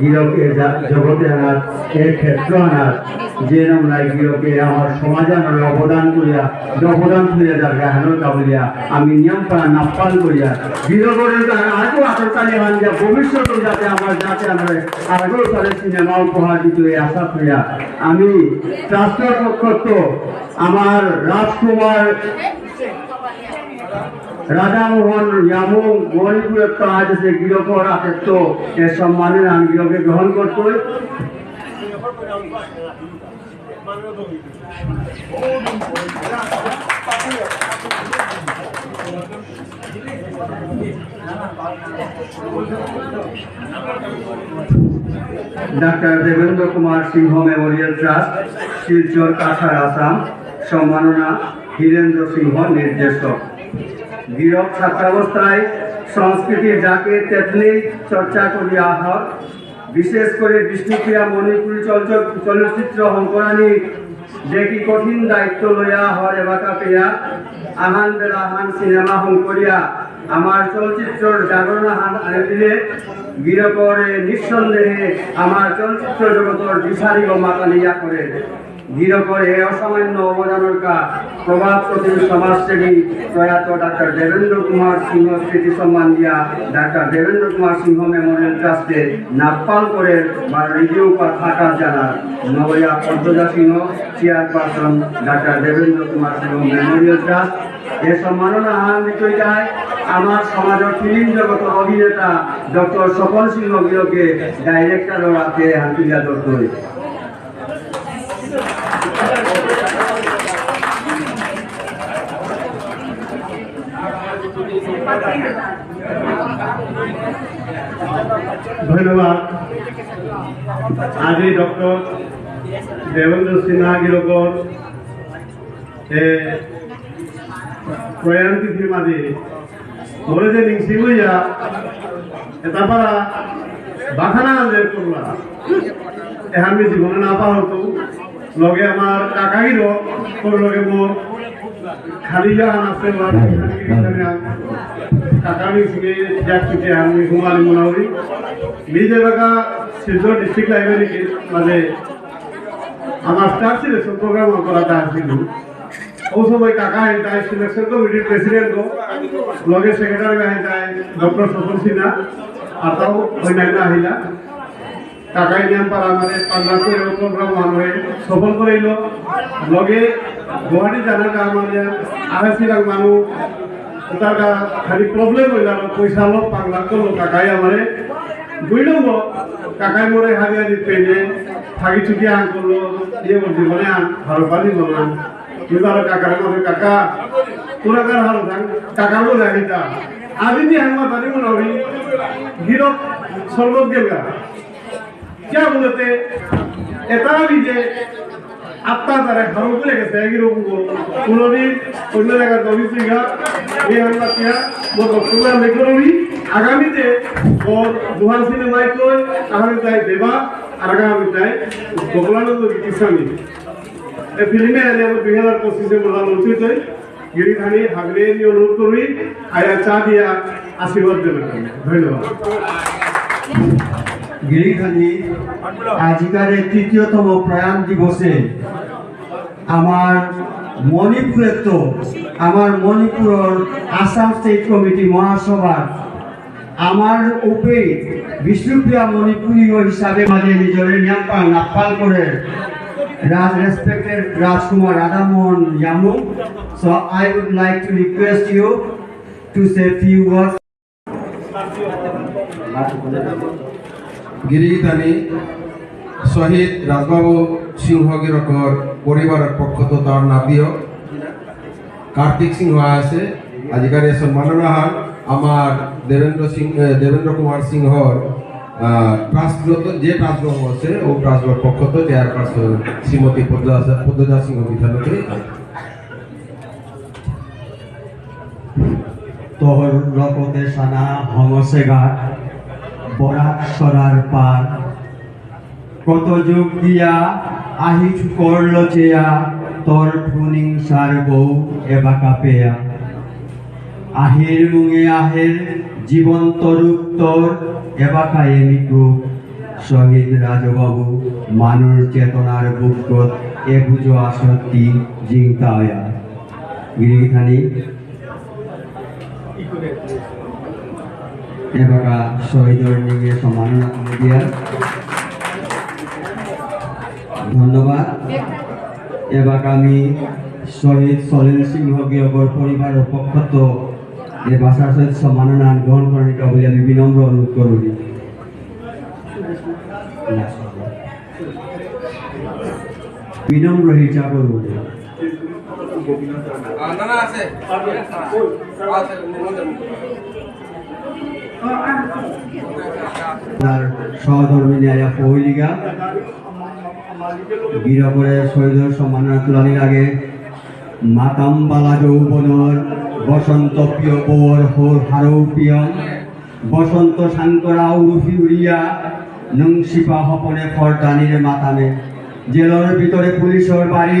গিরকে জগতে আনার, এর ক্ষেত্র আনার, যে গিরকে আমার আনার অবদান করিয়া অবদান করিয়া হেন কাবলিয়া আমি নিয়ম পালন নাপাল করিয়া, গিরগরের ভবিষ্যতে যাতে আমার যাতে সিনেমা উপহার দিতে এই আশা করিয়া আমি ট্রাস্টের পক্ষ তো আমার রাজকুমার রাধামোহন ইয়ামু মণিপুরের তো আজ সে গৃহকর আছে তো এ সম্মানে আমি গৃহকে গ্রহণ করতে ডাক্তার দেবেন্দ্র কুমার সিংহ মেমোরিয়াল ট্রাস্ট, শিলচর কাছাড় আসাম। সম্মাননা হীরেন্দ্র সিংহ নির্দেশক। গিরক ছাত্রাবস্থায় সংস্কৃতি যাকে তেতলি চর্চা করিয়া হয়। বিশেষ করে বিষ্ণুপ্রিয়া মণিপুরী চলচ্চিত্র অঙ্করানি যে কি কঠিন দায়িত্ব লইয়া হর এবাকা পেয়া আহান বেলা আহান সিনেমা হং আমার চলচ্চিত্রর জাগরণ আহান আনে দিলে গিরকরে নিঃসন্দেহে আমার চলচ্চিত্র জগতর দিশারি ও মাতালিয়া করে। গিরকরে অসামান্য প্রতিম সমাজসেবী প্রয়াত ডাক্তার দেবেন্দ্র কুমার সিংহ স্মৃতি সম্মান দিয়া ডাক্তার দেবেন্দ্র কুমার সিংহ মেমোরিয়াল ট্রাস্টে নাপ্পাল করে বা রিভিউ নবয়া Padmaja Singh chairperson doctor Devendra Kumar Singh memorial trust. এ সম্মাননা আনন্দিত যায় আমার সমাজের ফিল্ম জগত অভিনেতা ডক্টর স্বপন সিংহ গিরকে ডাইরেক্টর হাতে হাতুলিয়া দত্ত ধন্যবাদ। আজি ডক্টর দেবেন্দ্র সিনহা গিরকর তিথি মাঝে মরে যে নিংসি লইয়া এটা পারা বাখানা যে করলা এহান আমি জীবনে না পাওয়া লগে আমার লগে মোর খালি জাহান আছে চুকে আমি হুমালি মোনাউরি। নিজে বাগা সিদ্ধ ডিস্ট্রিক্ট লাইব্রেরি মানে আমার স্টাফ সিলেকশন প্রোগ্রাম করাটা আসছিল। ও সময় কাকা তাই সিলেকশন কমিটির প্রেসিডেন্ট লগে সেক্রেটারি যায় ডক্টর স্বপন সিনহা, আর তাও অন্যান্য আহিলা। কাকাই নিয়ম পারা মানে করে প্রোগ্রাম মানুহে সফল করাইল। লগে গুৱাহাটী জানাটা মানে আড়াইশি লাখ মানুষ তারকা খালি প্রবলেম হইলে আমার পয়সা লোক পাঁচ লাখ কাকাই আমারে দুই নম্বর কাকাই মরে হারিয়ে দিতে পেনে থাকি চুকি আন করল ইয়ে বলছি বলে হারো পানি বললাম কিন্তু আরও কাকার মনে কাকা তোরা কার হারো থাক কাকার বলে আহিতা আমি নি হাঙ্গা তানি মনে হবি গিরক সর্বজ্ঞ গা। কে বলতে, এটা আমি যে আত্মা তারা ঘর করে গেছে এগিরকম কোনবি অন্য জায়গার নবী সিংহা, এই মোর বক্তব্য আমি আগামীতে ওর দুহান সিনেমায় কই আগামী তাই দেবা, আর আগামী তাই গোকুলানন্দ কিষানি এই ফিল্মে দুই হাজার পঁচিশে বলা উচিত হয় গিরিখানি হাগলে নিয়ে অনুরোধ করবি আয়া চা দিয়া আশীর্বাদ দেবেন। ধন্যবাদ। গিরিখানি আজিকার তৃতীয়তম প্রয়াণ দিবসে আমার মণিপুরের তো, আমার মণিপুরের আসাম স্টেট কমিটি মহাসভার আমার উপে বিষ্ণুপ্রিয়া মণিপুরীয় হিসাবে মাঝে নিজের নিয়াম্পা নাপাল করে রাজ respected Rajkumar Radhamohan ইয়ামু। So I would like to request you to say few words গিরিধানী শহীদ রাজবাবু সিংহ গিরকর পরিবারের পক্ষ তো তার নাতিও। কার্তিক সিংহ আছে, আজিকার সম্মাননা হান। আমার দেবেন্দ্র সিং দেবেন্দ্র কুমার সিংহর ট্রাস্টগত যে ট্রাস্টগত আছে, ও ট্রাস্টগর পক্ষ তো চেয়ারপারসন শ্রীমতী পদ্মদা সিংহ বিধানকে। তোর রকতে সানা হংসে ঘাট বরাক সরার পার। কত যুগ দিয়া আহি করল চেয়া, তোর ঠুনিং সার বউ এবাকা পেয়া। আহির মুঙে আহের জীবন্ত রূপ তোর এবাকায়ে মিকু শহীদ রাজবাবু মানুষ চেতনার বুকত এ বুঝো আসক্তি জিংতায়া। গিরিখানি এবাকা শহীদর নিয়ে সম্মাননা করে দিয়া ধন্যবাদ। এবার আমি শহীদ সলিল সিংহ গিয়গর পরিবারের পক্ষত এ ভাষার সহিত সম্মাননা গ্রহণ করেন বলে আমি বিনম্র অনুরোধ করুন। বিনম্র হিসাব আছে। সহধর্মী তুলানির আগে মাতাম্বালা যৌবনর বসন্ত প্রিয় বোর হোর হারৌ বসন্ত শাঙ্করা উরুফি উড়িয়া নংসিপা হপনে ফরদানির মাতামে। জেলর ভিতরে পুলিশর বাড়ি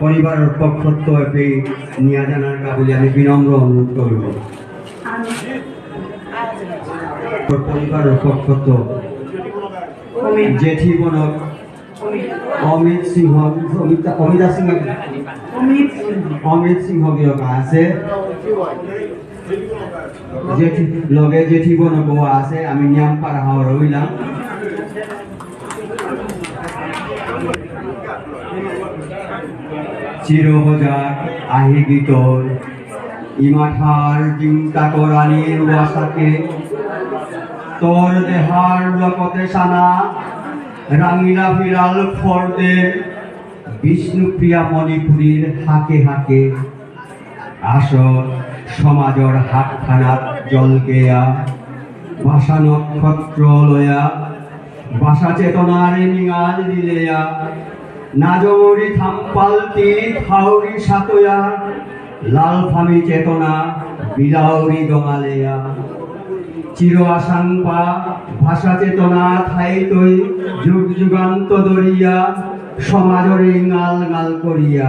পরিবারের পক্ষত্ব এপে নিয়া জানার কাবুলি আমি বিনম্র অনুরোধ করব। পরিবারের পক্ষত্ব জেঠি বনক, অমিত সিংহ, অমিতা অমিতা সিংহ, অমিত সিংহ আছে। জেঠি, লগে জেঠি বনক আছে, আমি নিয়ম পারা হওয়া চিরবজার আহি গীতর ইমাঠার চিন্তা করানির ওয়াসাকে তোর দেহার লগতে সানা, রাঙিলা বিড়াল ফর্দে বিষ্ণুপ্রিয়া মণিপুরীর হাকে হাকে। আসর সমাজর হাতখানাত জল গেয়া, ভাষা নক্ষত্র লয়া, ভাষা চেতনার নিঙাল দিলেয়া। নাজমরি থাম্পালতি থাউরি সাতয়া, লাল ফামি চেতনা বিলাউরি দমালেয়া। চির আশাঙ্পা ভাষা চেতনা ঠাই তৈ, যুগ যুগান্ত দরিয়া, সমাজরে গাল গাল করিয়া।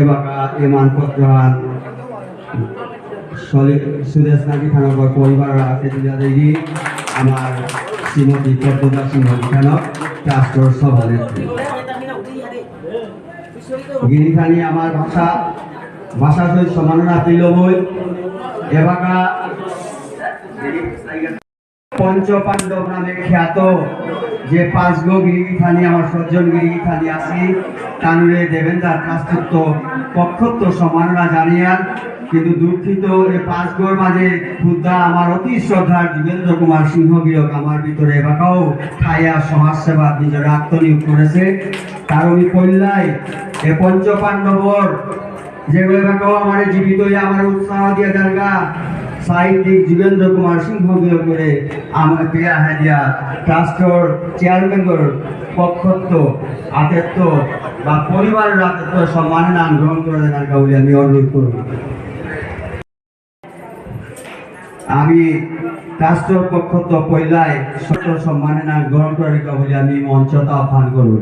এবাকা এমান পত্রহান সুদেশ নাকি থানকৰ পৰিবাৰৰ আছে দেৰি আমাৰ শ্ৰীমতী পদ্মদা সিংহ বিধানক ট্ৰাষ্টৰ সভানেত্ৰী গিরিখানি আমার ভাষা ভাষা সহিত সমাননা পেল বই এবাকা পঞ্চপাণ্ডব নামে খ্যাত যে পাঁচ পাঁচগো গিরিখানি, আমার সজ্জন গিরিখানি আসি তানুরে দেবেন্দার কাস্তত্ব, পক্ষত্ব সমাননা জানিয়ান। কিন্তু দুঃখিত এই পাঁচগোর মাঝে খুদ্া আমার অতি শ্রদ্ধার যুগেন্দ্র কুমার সিংহ গিরক আমার ভিতরে এবাকাও ঠাইয়া সমাজসেবা নিজের আত্মনিয়োগ করেছে। তার আমি কল্যাই এ পঞ্চপাণ্ডবর যেগুলো এবাকাও আমার জীবিত আমার উৎসাহ দিয়ে দাঙ্গা সাহিত্যিক জীবেন্দ্র কুমার সিংহ বিয়োগ করে আমার পেয়া হাজিয়া ট্রাস্টর চেয়ারম্যানগর পক্ষত্ব আতেত্ব বা পরিবারের আতেত্ব সম্মানের নাম গ্রহণ করে দেন বলে আমি অনুরোধ করব। আমি রাষ্ট্রপক্ষ পক্ষত্ব পইলায় সত্য সম্মানের নাম গ্রহণ করে বলে আমি মঞ্চটা আহ্বান করব।